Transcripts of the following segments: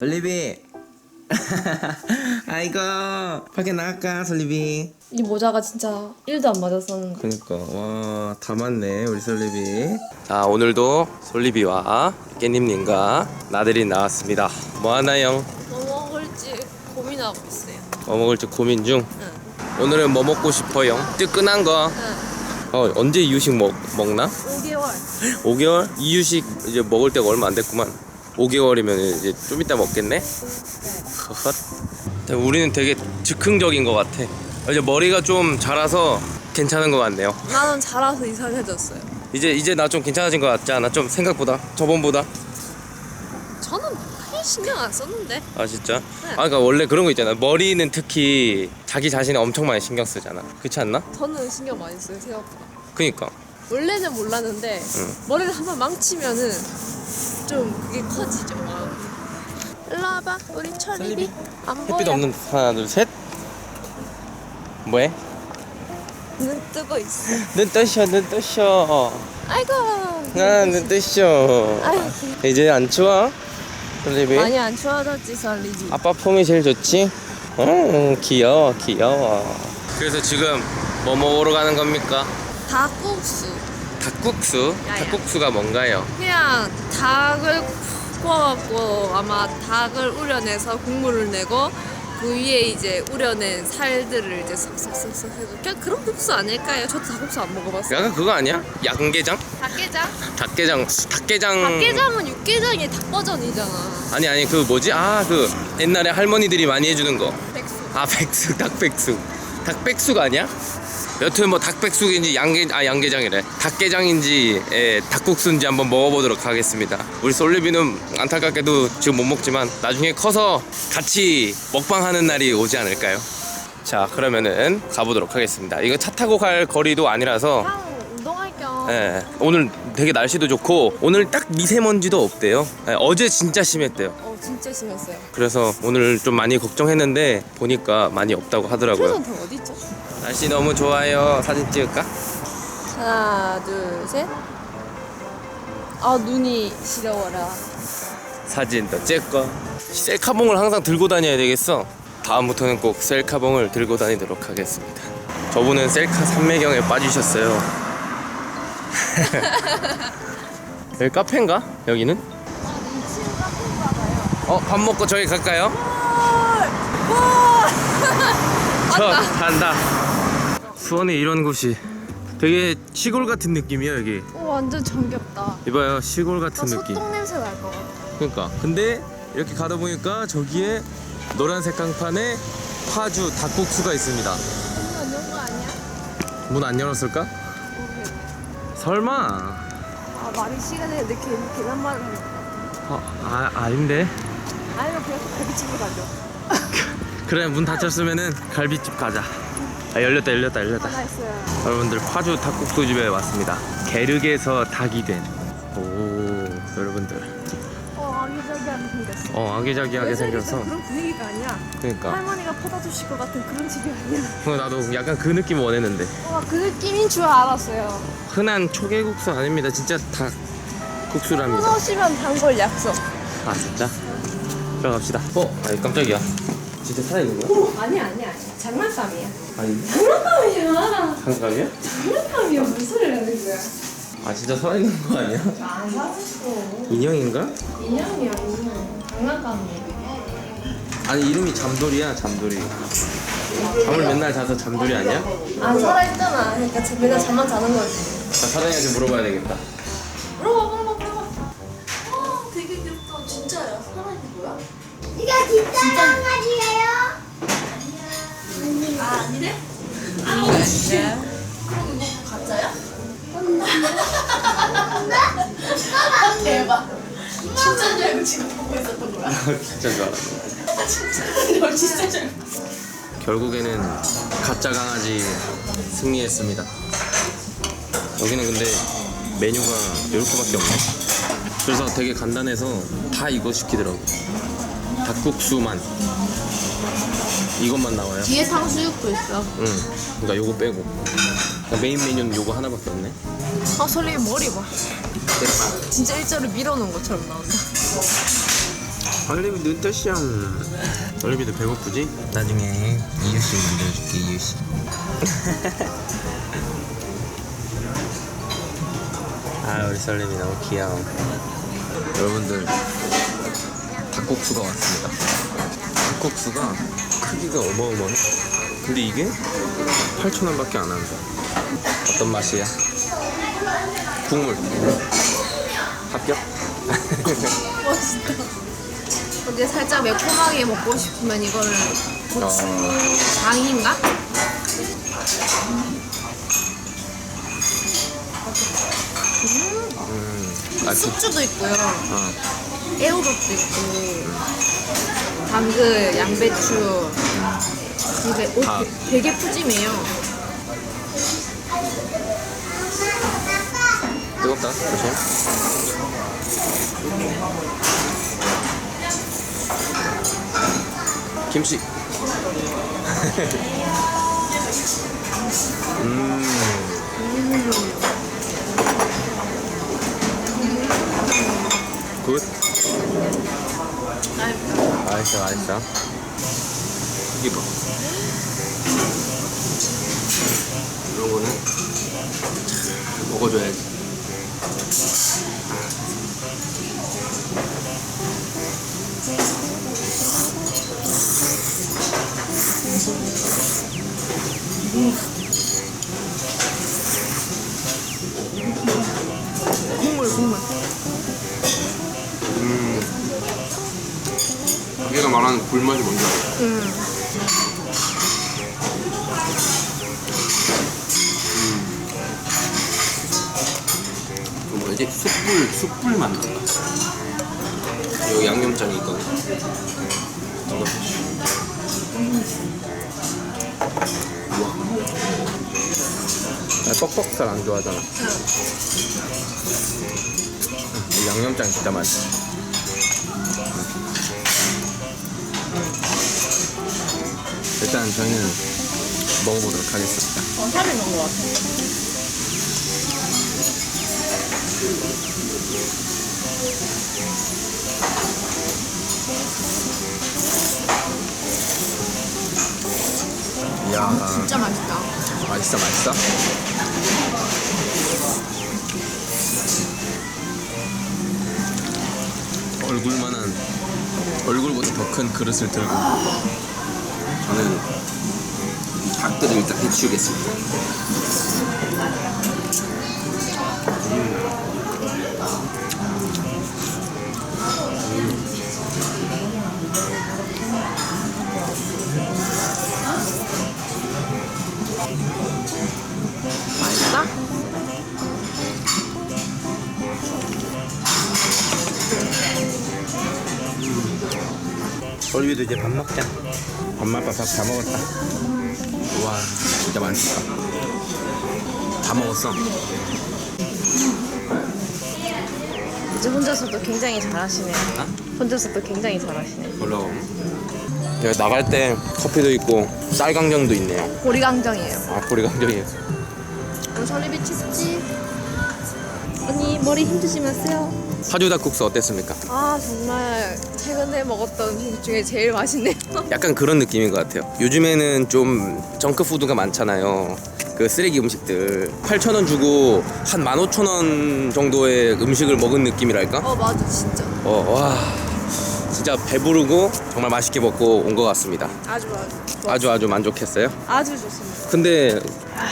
솔리비 아이고 밖에 나갈까 솔리비 이 모자가 진짜 1도 안 맞았었는데 그니까 와 다 맞네 우리 솔리비 자 오늘도 솔리비와 깻님님과 나들이 나왔습니다 뭐 하나요? 뭐 먹을지 고민하고 있어요 뭐 먹을지 고민 중 응. 오늘은 뭐 먹고 싶어요? 뜨끈한 거 응. 어, 언제 이유식 먹, 먹나? 5개월 5개월? 이유식 이제 먹을 때가 얼마 안 됐구만 5개월이면 이제 좀 이따 먹겠네? 허헛. 우리는 되게 즉흥적인 것 같아 이제 머리가 좀 자라서 괜찮은 것 같네요 나는 자라서 이상해졌어요 이제 이제 나 좀 괜찮아진 것 같지 않아? 좀 생각보다 저번보다 저는 크게 신경 안 썼는데 아 진짜? 아 그러니까 원래 그런 거 있잖아 머리는 특히 자기 자신이 엄청 많이 신경 쓰잖아 그렇지 않나? 저는 신경 많이 써요 생각보다 그니까 원래는 몰랐는데 응. 머리를 한번 망치면은 좀 그게 커지죠. 일로 와봐 우리 철립이 안 보여 햇빛 없는 하나 둘 셋 뭐해? 눈 뜨고 있어 눈 떠셔 눈 떠셔 아이고 아눈 떠셔 아이고 이제 안 추워? 솔리비? 많이 안 추워졌지 설리지 아빠 폼이 제일 좋지? 응 귀여워 귀여워 그래서 지금 뭐 먹으러 가는 겁니까? 닭국수 닭국수? 야야. 닭국수가 뭔가요? 그냥 닭을 구워갖고 아마 닭을 우려내서 국물을 내고 그 위에 이제 우려낸 살들을 이제 석석석석 해서 그냥 그런 국수 아닐까요? 저도 닭국수 안 먹어봤어요. 약간 그거 아니야? 양게장? 닭게장? 닭게장 닭게장 닭게장은 육게장의 닭 버전이잖아. 아니 아니 그 뭐지? 아 그 옛날에 할머니들이 많이 해주는 거. 백수. 아 백숙 닭백숙 닭백숙 아니야? 여튼 뭐 닭백숙인지 양게 아 양게장이래 닭게장인지 예, 닭국수인지 한번 먹어보도록 하겠습니다 우리 솔리비는 안타깝게도 지금 못 먹지만 나중에 커서 같이 먹방하는 날이 오지 않을까요? 자 그러면은 가보도록 하겠습니다 이거 차 타고 갈 거리도 아니라서 그냥 운동할 겸. 예, 오늘 되게 날씨도 좋고 오늘 딱 미세먼지도 없대요 예, 어제 진짜 심했대요 어 진짜 심했어요. 그래서 오늘 좀 많이 걱정했는데 보니까 많이 없다고 하더라고요 최선 닭 어디 있죠? 날씨 너무 좋아요. 사진 찍을까? 하나 둘 셋. 아 눈이 시려워라. 사진도 찍고. 셀카봉을 항상 들고 다녀야 되겠어. 다음부터는 꼭 셀카봉을 들고 다니도록 하겠습니다. 저분은 셀카 산매경에 빠지셨어요. 여기 카페인가? 여기는? 어, 밥 먹고 저기 갈까요? 저 간다. 수원에 이런 곳이 되게 시골 같은 느낌이야 여기. 오 완전 정겹다. 이봐요 시골 같은 나 느낌 소똥 냄새 날 것 같아. 그러니까 근데 이렇게 가다 보니까 저기에 노란색 강판에 파주 닭국수가 있습니다 이거 이런 거 아니야? 문 안 열었을까? 모르겠네. 설마 아 말이 시간에 이렇게 계란말을 할것 같아. 어, 아, 아닌데 아니면 그냥 갈비집으로 가죠. 그래 문 닫혔으면은 갈비집 가자 아 열렸다 열렸다 열렸다 있어요. 여러분들 파주 닭국수 집에 왔습니다 게르게서 닭이 된오 여러분들 어 아기자기하게 생겼어. 어 아기자기하게 생겨서 그런 분위기가 아니야. 그러니까 할머니가 퍼다 주실 것 같은 그런 집이 아니야. 어, 나도 약간 그 느낌 원했는데 어, 그 느낌인 줄 알았어요. 흔한 초계국수 아닙니다 진짜 닭국수랍니다 끊어시면 단골 약속. 아 진짜? 들어갑시다. 어? 아니 깜짝이야. 진짜 살아있는 거야? 아니 아니 아니. 장난감이야. 아니 장난감이야. 장갑이야? 장난감이야. 무슨 소리 하는 거야? 아 진짜 살아있는 거 아니야? 안 사줬어. 인형인가? 인형이야 인형. 장난감이야. 아니 이름이 잠돌이야 잠돌이. 잠을 맨날 자서 잠돌이 아니야? 안 살아있잖아. 그러니까 저 맨날 잠만 자는 거지. 나 사장님한테 물어봐야 되겠다. 아 아니래? 아 진짜. 그럼 이거 가짜야? 대박. 진짜인 줄 알고 지금 보고 있었던 거야. 진짜 줄 알았네. 진짜 진짜 줄 결국에는 가짜 강아지 승리했습니다. 여기는 근데 메뉴가 이렇게밖에 없네. 그래서 되게 간단해서 다 이거 시키더라고. 닭국수만 이것만 나와요. 뒤에 탕수육도 있어. 응. 그러니까 요거 빼고. 그러니까 메인 메뉴는 요거 하나밖에 없네. 아 설리 머리 봐. 진짜 일자로 밀어놓은 것처럼 나온다. 설레비 늦었시앙 설레비도 배고프지? 나중에 이유식 만들어줄게 이유식 아 우리 설레비 너무 귀여워 여러분들 닭국수가 왔습니다 닭국수가 크기가 어마어마해 근데 이게 8,000원밖에 안 한다 어떤 맛이야? 국물 합격? 멋있다. 근데 살짝 매콤하게 먹고 싶으면 이거를 고추장인가? 아, 그, 숙주도 있고요. 어. 애호박도 있고 당근, 양배추. 근데 옷 다. 되게 푸짐해요. 뜨겁다 조심 김치 음 맛있어? 봐. 이런 거는 잘 먹어줘야지. 국 불맛이 뭔지 알아? 음. 그 뭐지? 숯불, 숯불 맛 난다. 여기 양념장이 있거든. 나 뻑뻑살 안 좋아하잖아. 이 양념장 진짜 맛있어. 일단 저희는 먹어보도록 하겠습니다. 와사비 넣은 것 같아. 이야, 진짜 맛있다. 맛있어, 맛있어. 얼굴만한 얼굴보다 더 큰 그릇을 들고 저는 닭들을 일단 해치우겠습니다. 얼굴도 이제 밥 먹자. 엄마 아빠 밥 다 먹었다. 와 진짜 맛있다. 다 먹었어. 이제 혼자서도 굉장히 잘하시네요. 혼자서도 굉장히 잘하시네. 올라오. 여기 나갈 때 커피도 있고 쌀강정도 있네요. 보리강정이에요. 아 보리강정이에요. 오늘 설리비 치즈지? 머리 힘드시면서요? 파주 닭국수 어땠습니까? 아 정말 최근에 먹었던 음식 중에 제일 맛있네요. 약간 그런 느낌인 것 같아요. 요즘에는 좀 정크푸드가 많잖아요. 그 쓰레기 음식들 8,000원 주고 한 15,000원 정도의 음식을 먹은 느낌이랄까? 어 맞아 진짜 어, 와 진짜 배부르고 정말 맛있게 먹고 온 것 같습니다. 아주 아주. 아주 아주 만족했어요. 아주 좋습니다. 근데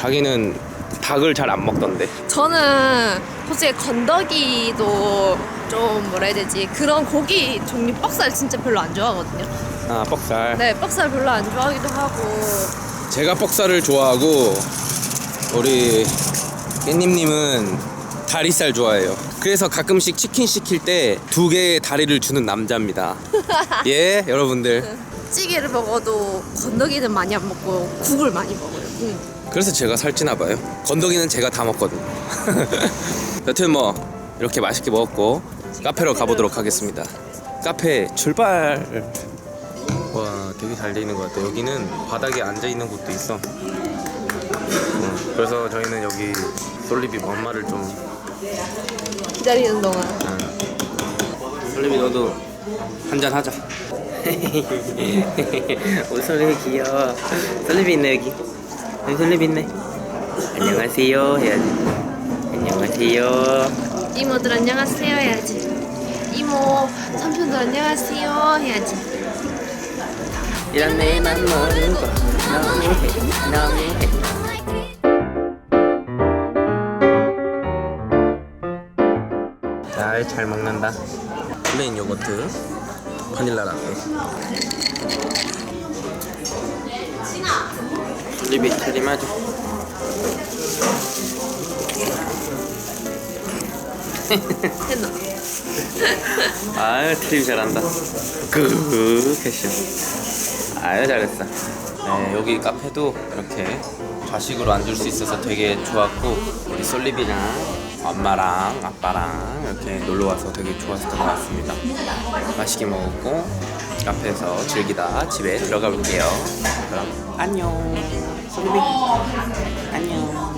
자기는 닭을 잘 안 먹던데. 저는 솔직히 건더기도 좀 뭐라 해야 되지 그런 고기 종류 뻑살 진짜 별로 안 좋아하거든요. 아 뻑살. 네 뻑살 별로 안 좋아하기도 하고 제가 뻑살을 좋아하고 우리 깻님님은 다리살 좋아해요. 그래서 가끔씩 치킨 시킬 때 두 개의 다리를 주는 남자입니다. 예, 여러분들. 찌개를 먹어도 건더기는 많이 안 먹고 국을 많이 먹어요. 국. 그래서 제가 살찌나 봐요. 건더기는 제가 다 먹거든요. 여튼 뭐 이렇게 맛있게 먹었고 카페로 가보도록 하겠습니다. 카페 출발. 와, 되게 잘 돼 있는 것 같아. 여기는 바닥에 앉아 있는 곳도 있어. 음, 그래서 저희는 여기 솔리비 엄마를 좀 기다리는 동안 솔리비 너도 한잔 하자. 오 솔리비 귀여워. 솔리비 있네 여기. 여기 솔리비 있네. 안녕하세요 해야지. 안녕하세요. 이모들 안녕하세요 해야지. 이모 삼촌들 안녕하세요 해야지. 이런 내만 모르고 너무해 너무해. 잘, 잘 먹는다. 플레인 요거트, 바닐라 라떼. 트림하죠. 했나? 아유 트림 잘한다. 그 패션. 아유 잘했어. 네 여기 카페도 이렇게 좌식으로 앉을 수 있어서 되게 좋았고 우리 솔리비랑 엄마랑 아빠랑 이렇게 놀러 와서 되게 좋았던 것 같습니다. 맛있게 먹었고 카페에서 즐기다 집에 들어가 볼게요. 그럼 안녕. 솔리비 안녕.